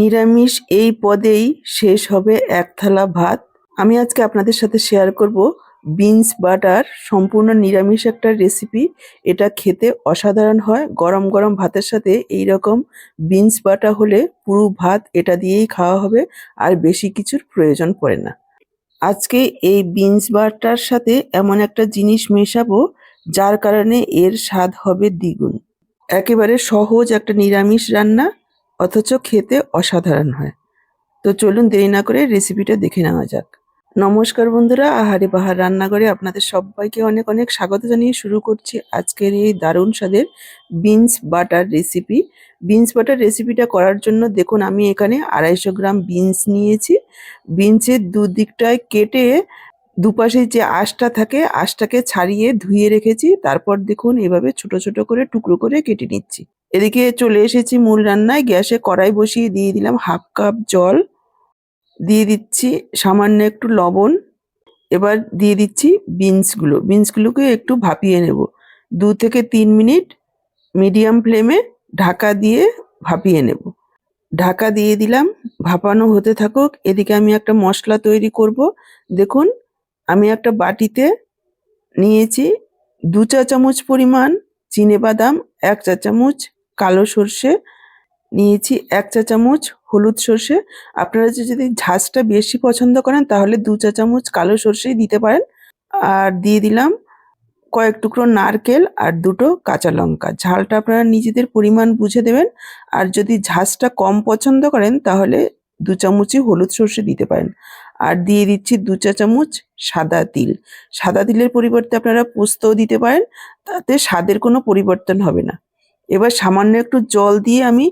নিরামিষ এই পদেই শেষ হবে এক থালা ভাত। আমি আজকে আপনাদের সাথে শেয়ার করব বিনস বাটার সম্পূর্ণ নিরামিষ একটা রেসিপি এটা খেতে অসাধারণ হয়। গরম গরম ভাতের সাথে এই রকম বিনস বাটা হলে পুরো ভাত এটা দিয়েই খাওয়া হবে, আর বেশি কিছুর প্রয়োজন পড়ে না। আজকে এই বিনস বাটার সাথে এমন একটা জিনিস মেশাবো, যার কারণে এর স্বাদ হবে দ্বিগুণ। একেবারে সহজ একটা নিরামিষ রান্না। অথচ খেতে অসাধারণ হয়। তো চলুন দেরি না করে রেসিপিটা দেখে নেওয়া যাক। নমস্কার বন্ধুরা, আহারে বাহার রান্নাঘরে আপনাদের সবাইকে অনেক অনেক স্বাগত জানিয়ে শুরু করছি আজকের এই দারুণ স্বাদের beans butter recipe beans butter রেসিপিটা করার জন্য দেখুন, আমি এখানে আড়াইশো গ্রাম বিনস নিয়েছি। বিনসের দুদিকটায় কেটে দুপাশে যে আঁশটা থাকে, আঁশটাকে ছাড়িয়ে ধুয়ে রেখেছি। তারপর দেখুন, এভাবে ছোট ছোট করে টুকরো করে কেটে নিচ্ছি। এদিকে চলে এসেছি মূল রান্নায়। গ্যাসে কড়াই বসিয়ে দিয়ে দিলাম হাফ কাপ জল। দিয়ে দিচ্ছি সামান্য একটু লবণ। এবার দিয়ে দিচ্ছি বিনসগুলো। বিনসগুলোকে একটু ভাপিয়ে নেব। দু থেকে তিন মিনিট মিডিয়াম ফ্লেমে ঢাকা দিয়ে ভাপিয়ে নেব। ঢাকা দিয়ে দিলাম, ভাপানো হতে থাকুক। এদিকে আমি একটা মশলা তৈরি করব। দেখুন, আমি একটা বাটিতে নিয়েছি দু চা চামচ পরিমাণ চিনে বাদাম, এক চা চামচ কালো সর্ষে, নিয়েছি এক চা চামচ হলুদ সর্ষে। আপনারা যদি ঝাঁঝটা বেশি পছন্দ করেন, তাহলে দু চা চামচ কালো সর্ষেই দিতে পারেন। আর দিয়ে দিলাম কয়েক টুকরো নারকেল আর দুটো কাঁচা লঙ্কা। ঝালটা আপনারা নিজেদের পরিমাণ বুঝে দেবেন। আর যদি ঝাঁঝটা কম পছন্দ করেন, তাহলে দু চামচই হলুদ সর্ষে দিতে পারেন। আর দিয়ে দিচ্ছি দু চা চামচ সাদা তিল। সাদা তিলের পরিবর্তে আপনারা পোস্তও দিতে পারেন। তাতে স্বাদের কোনো পরিবর্তন হবে না। এবার সামান্য একটু জল দিয়ে আমি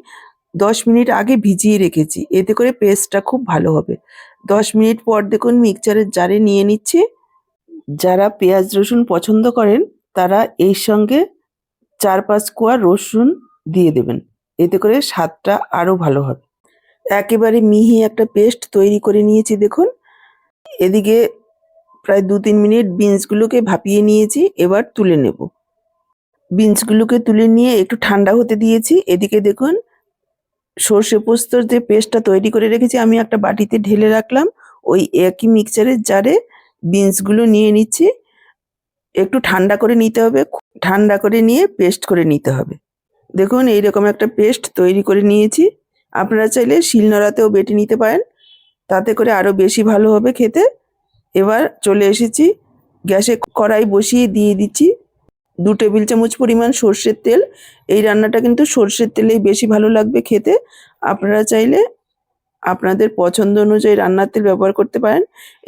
দশ মিনিট আগে ভিজিয়ে রেখেছি। এতে করে পেস্টটা খুব ভালো হবে। দশ মিনিট পর দেখুন মিক্সচারের জারে নিয়ে নিচ্ছি। যারা পেঁয়াজ, রসুন পছন্দ করেন, তারা এই সঙ্গে চার পাঁচ কোয়া রসুন দিয়ে দেবেন। এতে করে স্বাদটা আরও ভালো হবে। একেবারে মিহি একটা পেস্ট তৈরি করে নিয়েছি দেখুন। এদিকে প্রায় দু তিন মিনিট বিনসগুলোকে ভাপিয়ে নিয়েছি। এবার তুলে নেব। বিনসগুলোকে তুলে নিয়ে একটু ঠান্ডা হতে দিয়েছি। এদিকে দেখুন, সর্ষে পোস্তর যে পেস্টটা তৈরি করে রেখেছি, আমি একটা বাটিতে ঢেলে রাখলাম। ওই একই মিক্সচারের জারে বিনসগুলো নিয়ে নিচ্ছি। একটু ঠান্ডা করে নিতে হবে ঠান্ডা করে নিয়ে পেস্ট করে নিতে হবে। দেখুন, এইরকম একটা পেস্ট তৈরি করে নিয়েছি। আপনারা চাইলে শিলনোড়াতেও বেটে নিতে পারেন। তাতে করে আরও বেশি ভালো হবে খেতে। এবার চলে এসেছি, গ্যাসে কড়াই বসিয়ে দিয়ে দিচ্ছি। দু টেবিল চামচ পরিমাণ সর্ষের তেল। এই রান্নাটা কিন্তু সর্ষের তেলেই বেশি ভালো লাগবে খেতে। আপনারা চাইলে আপনাদের পছন্দ অনুযায়ী রান্নার তেল ব্যবহার করতে পারেন।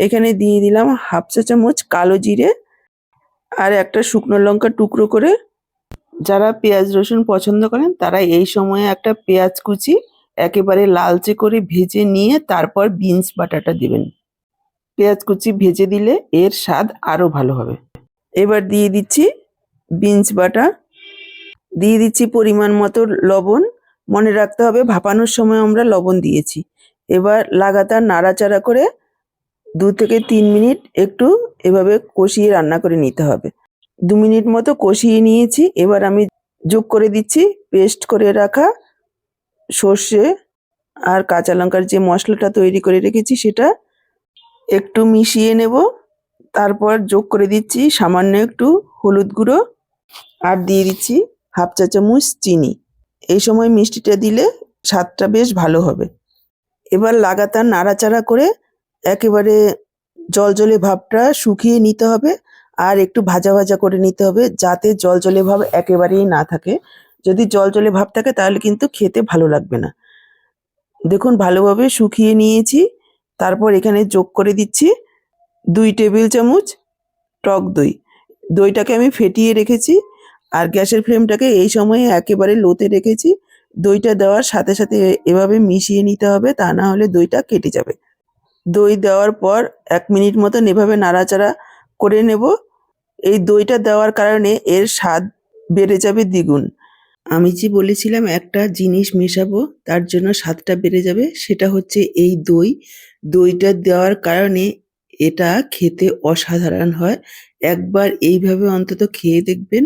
এখানে দিয়ে দিলাম হাফ চা চামচ কালো জিরে আর একটা শুকনো লঙ্কা টুকরো করে। যারা পেঁয়াজ রসুন পছন্দ করেন, তারা এই সময়ে একটা পেঁয়াজ কুচি একেবারে লালচে করে ভেজে নিয়ে তারপর বিনস বাটাটা দেবেন। পেঁয়াজ কুচি ভেজে দিলে এর স্বাদ আরও ভালো হবে। এবার দিয়ে দিচ্ছি বিনস বাটা দিয়ে দিচ্ছি পরিমাণ মতো লবণ। মনে রাখতে হবে ভাপানোর সময় আমরা লবণ দিয়েছি। এবার লাগাতার নাড়াচাড়া করে দু থেকে তিন মিনিট একটু এভাবে কষিয়ে রান্না করে নিতে হবে। দু মিনিট মতো কষিয়ে নিয়েছি। এবার আমি যোগ করে দিচ্ছি পেস্ট করে রাখা সর্ষে আর কাঁচা লঙ্কার যে মশলাটা তৈরি করে রেখেছি সেটা একটু মিশিয়ে নেব। তারপর যোগ করে দিচ্ছি সামান্য একটু হলুদ গুঁড়ো। আর দিয়ে দিচ্ছি হাফ চা চামচ চিনি। এই সময় মিষ্টিটা দিলে স্বাদটা বেশ ভালো হবে। এবার লাগাতার নাড়াচাড়া করে একেবারে জলজলে ভাবটা শুকিয়ে নিতে হবে আর একটু ভাজা ভাজা করে নিতে হবে যাতে জলজলে ভাব একেবারেই না থাকে। যদি জলজলে ভাব থাকে তাহলে কিন্তু খেতে ভালো লাগবে না। দেখুন ভালোভাবে শুকিয়ে নিয়েছি। তারপর এখানে যোগ করে দিচ্ছি দুই টেবিল চামচ টক দই। দইটাকে আমি ফেটিয়ে রেখেছি। আর গ্যাসের ফ্লেমটাকে এই সময়ে একেবারে লোতে রেখেছি। দইটা দেওয়ার সাথে সাথে এভাবে মিশিয়ে নিতে হবে, তা না হলে দইটা কেটে যাবে। দই দেওয়ার পর এক মিনিট মতন এভাবে নাড়াচাড়া করে নেব। এই দইটা দেওয়ার কারণে এর স্বাদ বেড়ে যাবে দ্বিগুণ। আমি যে বলেছিলাম একটা জিনিস মেশাবো, তার জন্য স্বাদটা বেড়ে যাবে, সেটা হচ্ছে এই দই। দইটা দেওয়ার কারণে এটা খেতে অসাধারণ হয়। একবার এইভাবে অন্তত খেয়ে দেখবেন।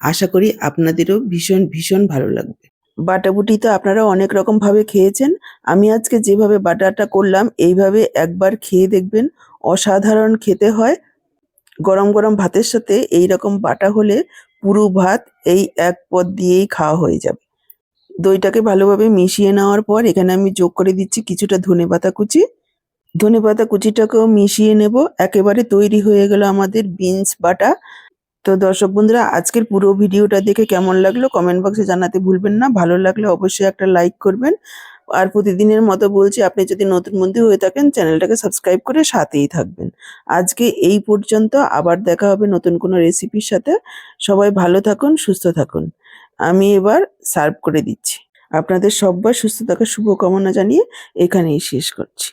আশা করি আপনাদেরও ভীষণ ভীষণ ভালো লাগবে। বাটাবুটি তো আপনারা অনেক রকম ভাবে খেয়েছেন। আমি আজকে যেভাবে বাটাটা করলাম, এইভাবে একবার খেয়ে দেখবেন, অসাধারণ খেতে হয়। গরম গরম ভাতের সাথে এই রকম বাটা হলে পুরো ভাত এই এক পদ দিয়েই খাওয়া হয়ে যাবে। দইটাকে ভালোভাবে মিশিয়ে নেওয়ার পর এখানে আমি যোগ করে দিচ্ছি কিছুটা ধনেপাতা কুচি। ধনেপাতা কুচিটাকেও মিশিয়ে নেব। একেবারে তৈরি হয়ে গেল আমাদের বিনস বাটা। তো দর্শক বন্ধুরা, আজকের পুরো ভিডিওটা দেখে কেমন লাগল কমেন্ট বক্সে জানাতে ভুলবেন না। ভালো লাগলে অবশ্যই একটা লাইক করবেন। আর প্রতিদিনের মতো বলছি, আপনি যদি নতুন বন্ধু হয়ে থাকেন, চ্যানেলটাকে সাবস্ক্রাইব করে সাথেই থাকবেন। আজকে এই পর্যন্ত, আবার দেখা হবে নতুন কোনো রেসিপির সাথে। সবাই ভালো থাকুন, সুস্থ থাকুন। আমি এবার সার্ভ করে দিচ্ছি। আপনাদের সব্বার সুস্থ থাকার শুভকামনা জানিয়ে এখানেই শেষ করছি।